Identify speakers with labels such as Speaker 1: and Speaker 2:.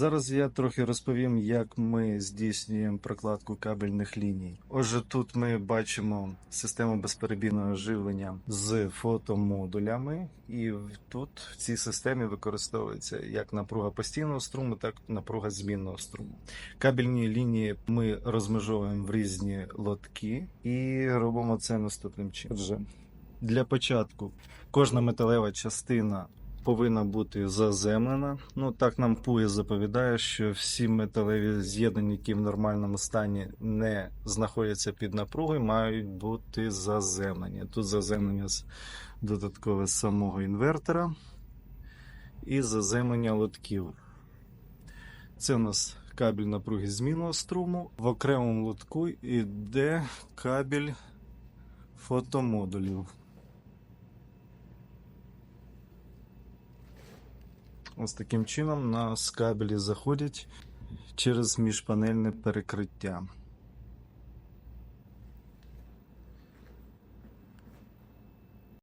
Speaker 1: Зараз я трохи розповім, як ми здійснюємо прокладку кабельних ліній. Отже, тут ми бачимо систему безперебійного живлення з фотомодулями, і тут в цій системі використовується як напруга постійного струму, так і напруга змінного струму. Кабельні лінії ми розмежовуємо в різні лотки і робимо це наступним чином. Отже, для початку кожна металева частина повинна бути заземлена. Ну так нам ПУЄ заповідає, що всі металеві з'єднання, які в нормальному стані не знаходяться під напругою, мають бути заземлені. Тут заземлення додаткове з самого інвертора і заземлення лотків. Це у нас кабель напруги змінного струму. В окремому лотку йде кабель фотомодулів. Ось таким чином у нас кабелі заходять через міжпанельне перекриття.